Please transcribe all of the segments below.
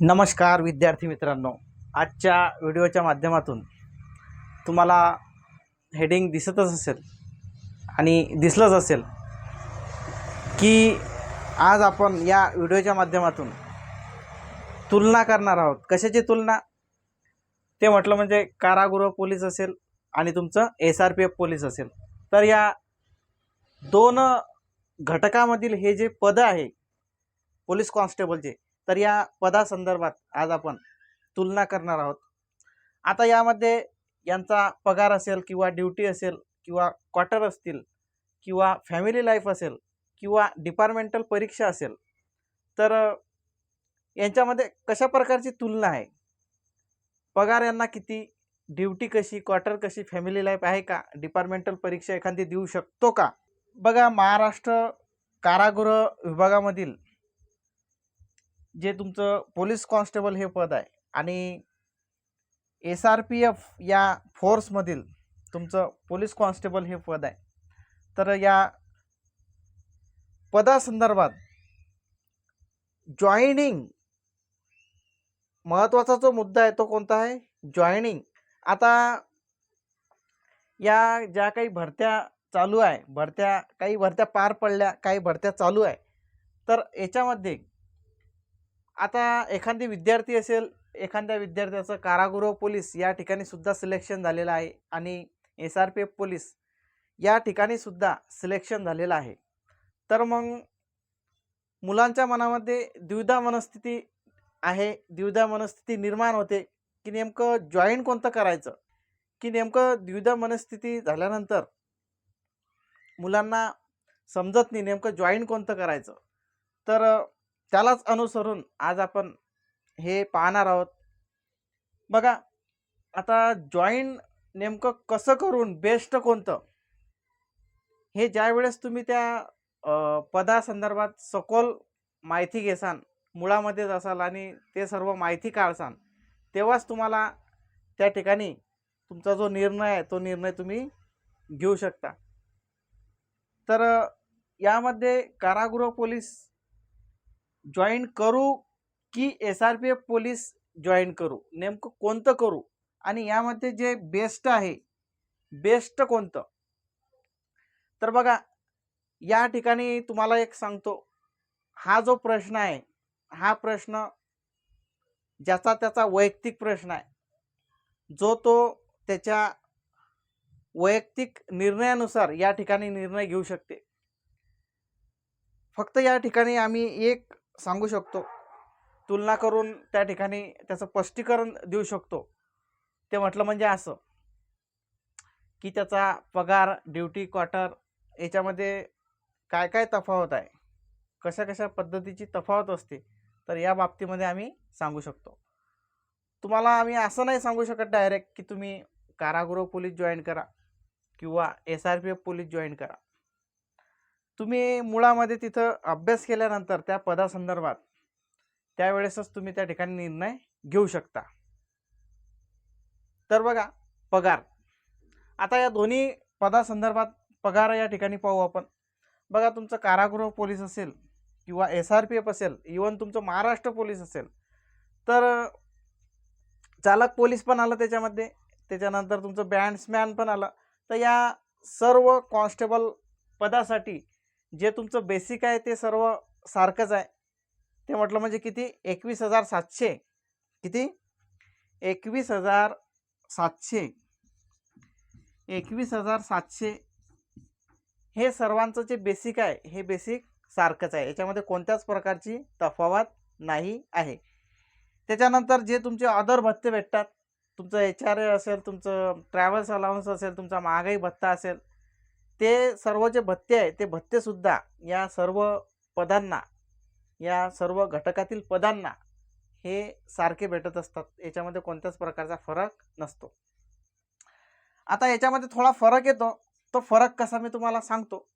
नमस्कार विद्यार्थी मित्रांनो. आजच्या व्हिडिओच्या माध्यमातून तुम्हाला हेडिंग दिसतच असेल आणि दिसलंच असेल की आज आपण या व्हिडिओच्या माध्यमातून तुलना करणार आहोत. कशाची तुलना? ते म्हटलं म्हणजे कारागृह पोलीस असेल आणि तुमचं S R P F police असेल. तर या दोन घटकामधील हे जे पदं आहे पोलीस कॉन्स्टेबलचे तर या पदासंदर्भात आज आपण तुलना करणार आहोत. आता यामध्ये यांचा पगार असेल किंवा ड्युटी असेल किंवा क्वार्टर असतील किंवा फॅमिली लाईफ असेल किंवा डिपार्टमेंटल परीक्षा असेल तर यांच्यामध्ये कशा प्रकारची तुलना आहे? पगार यांना किती ड्युटी कशी क्वार्टर कशी फॅमिली लाईफ आहे का डिपार्टमेंटल परीक्षा एखादी देऊ शकतो का? बघा महाराष्ट्र कारागृह विभागामधील जे तुमचं पोलीस कॉन्स्टेबल हे पद आहे आणि एस आर पी एफ या फोर्समधील तुमचं पोलीस कॉन्स्टेबल हे पद आहे. तर या पदासंदर्भात जॉईनिंग महत्त्वाचा जो मुद्दा आहे तो कोणता आहे? जॉईनिंग आता या ज्या काही भरत्या चालू आहे भरत्या काही भरत्या पार पडल्या काही भरत्या चालू आहे तर याच्यामध्ये आता एखादी विद्यार्थी असेल एखाद्या विद्यार्थ्याचं कारागृह पोलीस या ठिकाणी सुद्धा सिलेक्शन झालेलं आहे आणि S R P F police या ठिकाणी सुद्धा सिलेक्शन झालेलं आहे. तर मग मुलांच्या मनामध्ये द्विधा मनस्थिती आहे द्विधा मनस्थिती निर्माण होते की नेमकं जॉईन कोणतं करायचं? की नेमकं द्विधा मनस्थिती झाल्यानंतर मुलांना समजत नाही नेमकं जॉईन कोणतं करायचं? तर त्यालाच अनुसरून आज आपण हे पाहणार आहोत. बघा आता जॉईन नेमकं कसं करून बेस्ट कोणतं? हे ज्या वेळेस तुम्ही त्या पदासंदर्भात सखोल माहिती घेसान मुळामध्येच असाल आणि ते सर्व माहिती काढसान तेव्हाच तुम्हाला त्या ठिकाणी तुमचा जो निर्णय आहे तो निर्णय तुम्ही घेऊ शकता. तर यामध्ये कारागृह पोलीस जॉईन करू की S R P F police join करू? नेमकं कोणतं करू? आणि यामध्ये जे बेस्ट आहे बेस्ट कोणतं? तर बघा या ठिकाणी तुम्हाला एक सांगतो. हा जो प्रश्न आहे हा प्रश्न ज्याचा त्याचा वैयक्तिक प्रश्न आहे. जो तो त्याच्या वैयक्तिक निर्णयानुसार या ठिकाणी निर्णय घेऊ शकते. फक्त या ठिकाणी आम्ही एक सांगू शकतो. तुलना करून त्या ठिकाणी त्याचं स्पष्टीकरण देऊ शकतो. ते म्हटलं म्हणजे असं की त्याचा पगार ड्युटी क्वार्टर याच्यामध्ये काय काय तफावत आहे? कशा कशा पद्धतीची तफावत असते? तर या बाबतीमध्ये आम्ही सांगू शकतो. तुम्हाला आम्ही असं नाही सांगू शकत डायरेक्ट की तुम्ही कारागृह पोलीस जॉईन करा किंवा S R P F police join करा. तुम्ही मुळामध्ये तिथं अभ्यास केल्यानंतर त्या पदासंदर्भात त्यावेळेसच तुम्ही त्या ठिकाणी निर्णय घेऊ शकता. तर बघा पगार. आता या दोन्ही पदासंदर्भात पगार या ठिकाणी पाहू आपण. बघा तुमचं कारागृह पोलीस असेल किंवा एस आर पी एफ असेल इवन तुमचं महाराष्ट्र पोलीस असेल तर चालक पोलीस पण आलं त्याच्यामध्ये. त्याच्यानंतर तुमचं बँड्समॅन पण आलं. तर या सर्व कॉन्स्टेबल पदासाठी जे तुमचं बेसिक आहे ते सर्व सारखंच आहे. ते म्हटलं म्हणजे किती? एकवीस हजार सातशे. किती? एकवीस हजार सातशे. एकवीस हजार सातशे. हे सर्वांचं जे बेसिक आहे हे बेसिक सारखंच आहे. याच्यामध्ये कोणत्याच प्रकारची तफावत नाही आहे. त्याच्यानंतर जे तुमचे अदर भत्ते भेटतात तुमचं एच आर ए असेल तुमचं ट्रॅव्हल्स अलाउन्स असेल तुमचा महागाई भत्ता असेल ते सर्व जे भत्ते आहे ते भत्तेसुद्धा या सर्व पदांना या सर्व घटकातील पदांना हे सारखे भेटत असतात. याच्यामध्ये कोणत्याच प्रकारचा फरक नसतो. आता याच्यामध्ये थोडा फरक येतो. तो फरक कसा मी तुम्हाला सांगतो.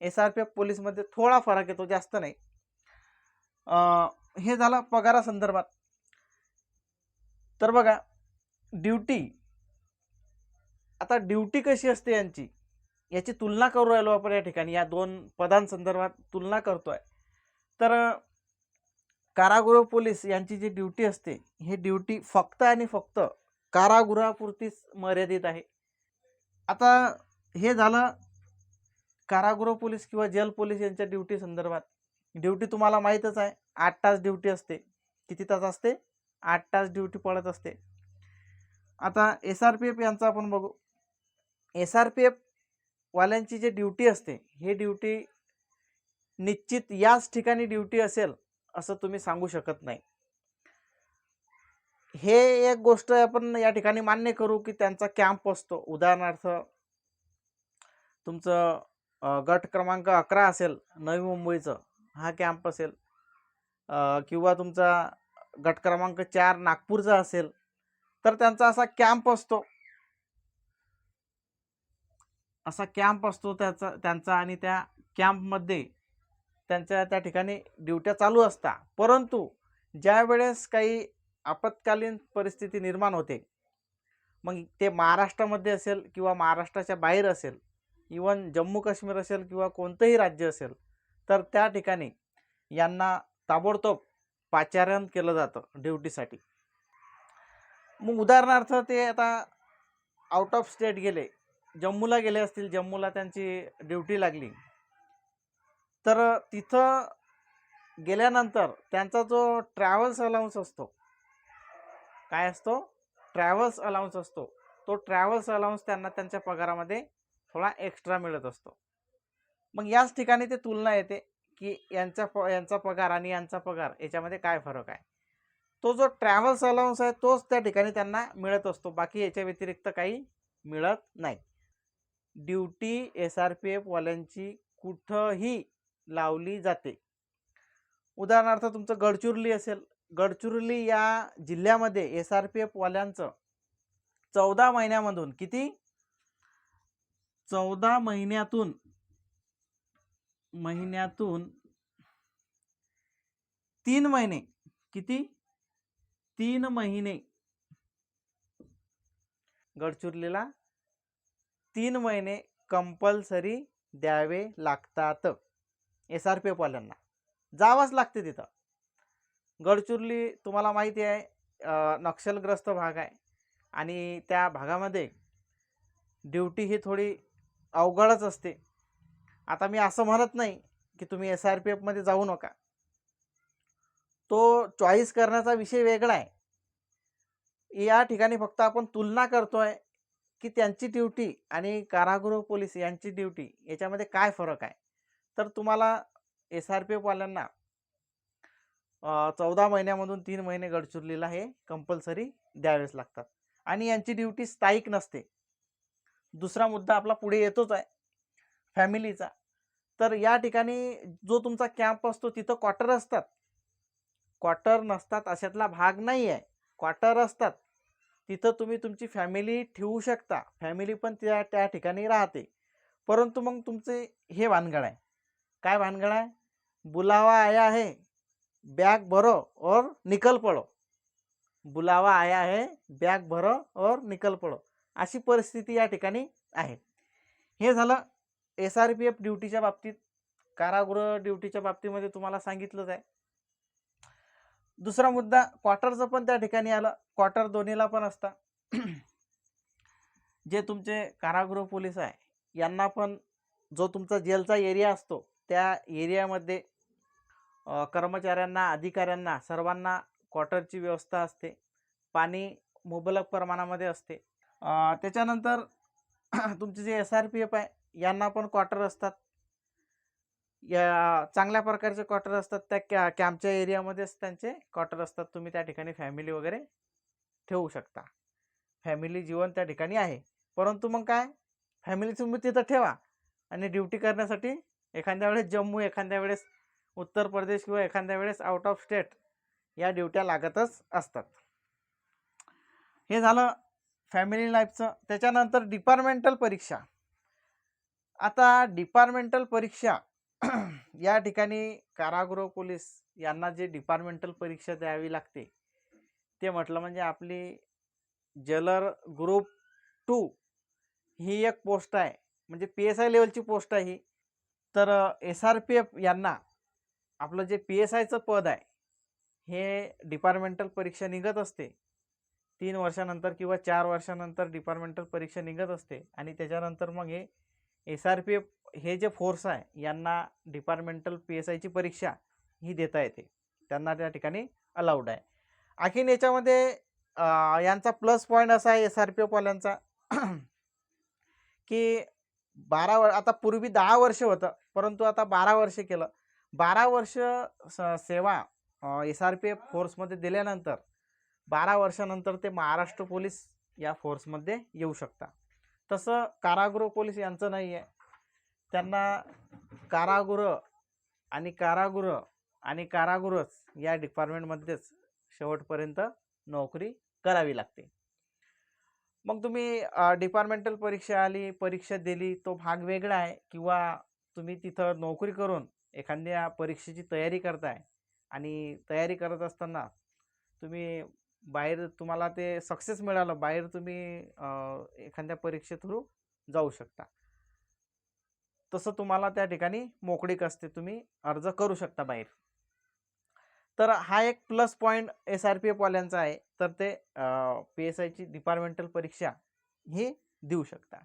एस आर पी एफ पोलीसमध्ये थोडा फरक येतो जास्त नाही. हे झालं पगारासंदर्भात. तर बघा ड्युटी आता ड्युटी कशी असते यांची? याची तुलना करू राहिलो आपण या ठिकाणी. या दोन पदांसंदर्भात तुलना करतोय. तर कारागृह पोलीस यांची जी ड्युटी असते ही ड्युटी फक्त आणि फक्त कारागृहापुरतीच मर्यादित आहे. आता हे झालं कारागृह पोलीस किंवा जेल पोलीस यांच्या ड्युटी संदर्भात. ड्युटी तुम्हाला माहीतच आहे आठ तास ड्युटी असते. किती तास असते? आठ तास ड्युटी पडत असते. आता एस आर पी एफ यांचं आपण बघू. एस आर पी एफ वाल्यांची जी ड्युटी असते ही ड्युटी निश्चित याच ठिकाणी ड्युटी असेल असं तुम्ही सांगू शकत नाही. हे एक गोष्ट आपण या ठिकाणी मान्य करू की त्यांचा कॅम्प असतो. उदाहरणार्थ तुमचं गट क्रमांक अकरा असेल नवी मुंबईचं हा कॅम्प असेल. किंवा तुमचा गट क्रमांक चार नागपूरचा असेल तर त्यांचा असा कॅम्प असतो. असा कॅम्प असतो त्याचा त्यांचा आणि त्या कॅम्पमध्ये त्यांच्या त्या ठिकाणी ड्युट्या चालू असतात परंतु ज्या वेळेस काही आपत्कालीन परिस्थिती निर्माण होते मग ते महाराष्ट्रामध्ये असेल किंवा महाराष्ट्राच्या बाहेर असेल इवन जम्मू काश्मीर असेल किंवा कोणतंही राज्य असेल तर त्या ठिकाणी यांना ताबडतोब पाचारण केलं जातं ड्युटीसाठी. मग उदाहरणार्थ ते आता आउट ऑफ स्टेट गेले जम्मूला गेले असतील जम्मूला त्यांची ड्युटी लागली. तर तिथं गेल्यानंतर त्यांचा जो ट्रॅव्हल्स अलाउन्स असतो काय असतो? ट्रॅव्हल्स अलाउन्स असतो. तो ट्रॅव्हल्स अलाउन्स त्यांना त्यांच्या पगारामध्ये थोडा एक्स्ट्रा मिळत असतो. मग याच ठिकाणी ते तुलना येते की यांचा प यांचा पगार आणि यांचा पगार याच्यामध्ये काय फरक आहे? तो जो ट्रॅव्हल्स अलाउन्स आहे तोच त्या ठिकाणी त्यांना मिळत असतो. बाकी याच्या व्यतिरिक्त काही मिळत नाही. ड्युटी एस आर पी एफवाल्यांची कुठंही लावली जाते. उदाहरणार्थ तुमचं गडचिरोली असेल. गडचिरोली या जिल्ह्यामध्ये एस आर पी एफवाल्यांचं चौदा महिन्यामधून किती? चौदा महिन्यातून महिन्यातून तीन महिने. किती? तीन महिने. गडचिरोलीला तीन महिने कंपल्सरी द्यावे लागतात. एस आर पी एफवाल्यांना जावंच लागते तिथं. गडचिरोली तुम्हाला माहिती आहे नक्षलग्रस्त भाग आहे. आणि त्या भागामध्ये ड्युटी ही थोडी अवघडच असते. आता मी असं म्हणत नाही की तुम्ही एस आर पी एफमध्ये जाऊ नका. तो चॉईस करण्याचा विषय वेगळा आहे. या ठिकाणी फक्त आपण तुलना करतो आहे की त्यांची ड्युटी आणि कारागृह पोलीस यांची ड्युटी याच्यामध्ये काय फरक आहे? तर तुम्हाला एस आर पी एफवाल्यांना चौदा महिन्यामधून तीन महिने गडचिरोलीला हे कंपल्सरी द्यावेच लागतात. आणि यांची ड्युटी स्थायिक नसते. दुसरा मुद्दा आपला पुढे येतोच आहे फॅमिलीचा. तर या ठिकाणी जो तुमचा कॅम्प असतो तिथं क्वार्टर असतात. क्वार्टर नसतात अशातला भाग नाही आहे क्वार्टर असतात. तिथं तुम्ही तुमची फॅमिली ठेवू शकता. फॅमिली पण त्या त्या ठिकाणी राहते. परंतु मग तुमचे हे भानगड आहे. काय भानगड आहे? बुलावा आया है बॅग भरो और निकल पडो. बुलावा आया है बॅग भरो और निकल पडो. अशी परिस्थिती या ठिकाणी आहे. हे झालं एस आर पी एफ ड्युटीच्या बाबतीत. कारागृह ड्युटीच्या बाबतीमध्ये तुम्हाला सांगितलंच आहे. दुसरा मुद्दा क्वार्टरचं पण त्या ठिकाणी आलं. क्वार्टर दोन्हीला पण असतं. जे तुमचे कारागृह पोलीस आहे यांना पण जो तुमचा जेलचा एरिया असतो त्या एरियामध्ये कर्मचाऱ्यांना अधिकाऱ्यांना सर्वांना क्वार्टरची व्यवस्था असते. पाणी मुबलक प्रमाणामध्ये असते. त्याच्यानंतर तुमचे जे एस आर पी एफ आहे यांना पण क्वार्टर असतात. या चांगल्या प्रकारचे क्वार्टर असतात त्या कॅ कॅम्पच्या एरियामध्येच त्यांचे क्वार्टर असतात. तुम्ही त्या ठिकाणी फॅमिली वगैरे ठेवू शकता. फॅमिली जीवन त्या ठिकाणी आहे. परंतु मग काय? फॅमिली तुम्ही तिथं ठेवा आणि ड्युटी करण्यासाठी एखाद्या वेळेस जम्मू एखाद्या वेळेस उत्तर प्रदेश किंवा एखाद्या वेळेस आउट ऑफ स्टेट या ड्युट्या लागतच असतात. हे झालं फॅमिली लाईफचं त्याच्यानंतर डिपार्टमेंटल परीक्षा. आता डिपार्टमेंटल परीक्षा या ठिकाणी कारागृह पोलीस यांना जे डिपार्टमेंटल परीक्षा द्यावी लागते ते म्हटलं म्हणजे आपली जलर ग्रुप टू ही एक पोस्ट आहे. म्हणजे पी एस आय लेवलची पोस्ट आहे ही. तर एस आर पी एफ यांना आपलं जे पी एस आयचं पद आहे हे डिपार्टमेंटल परीक्षा निघत असते. तीन वर्षानंतर किंवा चार वर्षानंतर डिपार्टमेंटल परीक्षा निघत असते आणि त्याच्यानंतर मग हे एस आर पी एफ हे जे फोर्स आहे यांना डिपार्टमेंटल पी एस आयची परीक्षा ही देता येते. त्यांना त्या ठिकाणी अलाउड आहे. आणखीन याच्यामध्ये यांचा प्लस पॉईंट असा आहे एस आर पी एफवाल्यांचा की बारा वर आता पूर्वी दहा वर्ष होतं परंतु आता बारा वर्ष केलं. बारा वर्ष स- सेवा एस आर पी एफ फोर्समध्ये दिल्यानंतर बारा वर्षानंतर ते महाराष्ट्र पोलीस या फोर्समध्ये येऊ शकता. तसं कारागृह पोलीस यांचं नाही आहे त्यांना कारागृह आणि कारागृह आणि कारागृहच या डिपार्टमेंटमध्येच शेवटपर्यंत नोकरी करावी लागते. मग तुम्ही डिपार्टमेंटल परीक्षा आली परीक्षा दिली तो भाग वेगळा आहे किंवा तुम्ही तिथं नोकरी करून एखाद्या परीक्षेची तयारी करताय आणि तयारी करत असताना तुम्ही बाहेर तुम्हाला ते सक्सेस मिळालं बाहेर तुम्ही एखाद्या परीक्षे थ्रू जाऊ शकता. तसं तुम्हाला त्या ठिकाणी मोकळीक असते तुम्ही अर्ज करू शकता बाहेर. तर हा एक plus point S R P एफवाल्यांचा आहे तर ते पी एस आयची डिपार्टमेंटल परीक्षा ही देऊ शकता.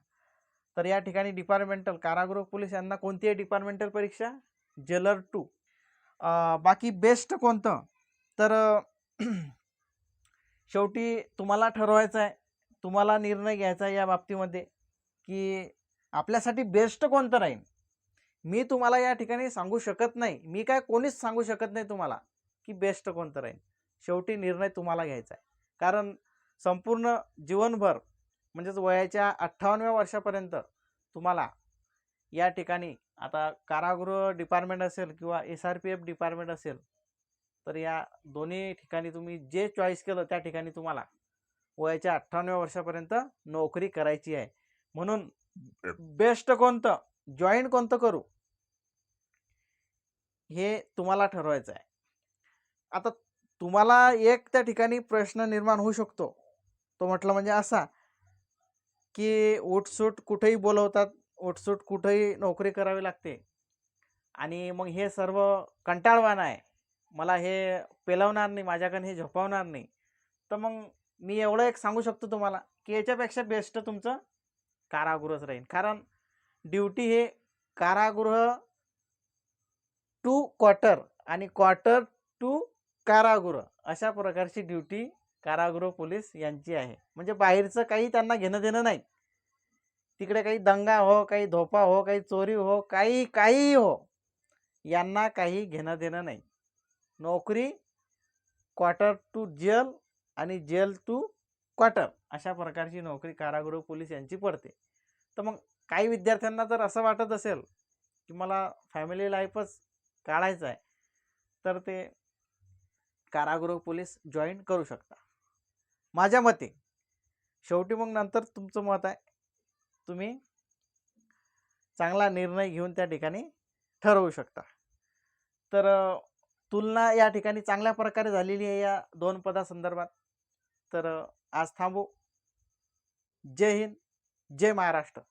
तर या ठिकाणी डिपार्टमेंटल कारागृह पोलीस यांना कोणती आहे डिपार्टमेंटल परीक्षा? जेलर टू बाकी बेस्ट कोणतं? तर शेवटी तुम्हाला ठरवायचं आहे तुम्हाला निर्णय घ्यायचा आहे या बाबतीमध्ये की आपल्यासाठी बेस्ट कोणतं राहील मी तुम्हाला या ठिकाणी सांगू शकत नाही. मी काय कोणीच सांगू शकत नाही तुम्हाला की बेस्ट कोणतं राहील शेवटी निर्णय तुम्हाला घ्यायचा आहे. कारण संपूर्ण जीवनभर म्हणजेच वयाच्या अठ्ठावन्नव्या वर्षापर्यंत तुम्हाला या ठिकाणी आता कारागृह डिपार्टमेंट असेल किंवा S R P F department असेल तर या दोन्ही ठिकाणी तुम्ही जे चॉईस केलं त्या ठिकाणी तुम्हाला वयाच्या अठ्ठावन्नव्या वर्षापर्यंत नोकरी करायची आहे. म्हणून बेस्ट कोणतं? जॉईन कोणतं करू? हे तुम्हाला ठरवायचं आहे. आता तुम्हाला एक त्या ठिकाणी प्रश्न निर्माण होऊ शकतो. तो म्हटलं म्हणजे असा की उठसूट कुठेही बोलवतात उठसूट कुठेही नोकरी करावी लागते. आणि मग हे सर्व कंटाळवाणं आहे. मला हे पेलवणार नाही माझ्याकडे हे झोपवणार नाही. तर मग मी एवढं एक सांगू शकतो तुम्हाला की याच्यापेक्षा बेस्ट तुमचं कारागृहच राहील कारण ड्युटी हे कारागृह टू क्वार्टर आणि क्वार्टर टू कारागृह अशा प्रकारची ड्युटी कारागृह पोलीस यांची आहे. म्हणजे बाहेरचं काही त्यांना घेणं देणं नाही. तिकडे काही दंगा हो काही धोपा हो काही चोरी हो काही काही हो यांना काही घेणं देणं नाही. नोकरी क्वार्टर टू जेल आणि जेल टू क्वार्टर अशा प्रकारची नोकरी कारागृह पोलीस यांची पडते. तर मग काही विद्यार्थ्यांना जर असं वाटत असेल की मला फॅमिली लाईफच काढायचं आहे तर ते कारागृह पोलीस जॉईन करू शकता माझ्या मते शेवटी मग नंतर तुमचं मत आहे तुम्ही चांगला निर्णय घेऊन त्या ठिकाणी ठरवू शकता. तर तुलना या ठिकाणी चांगल्या प्रकारे झालेली आहे या दोन पदासंदर्भात. तर आज थांबू. जय हिंद जय महाराष्ट्र.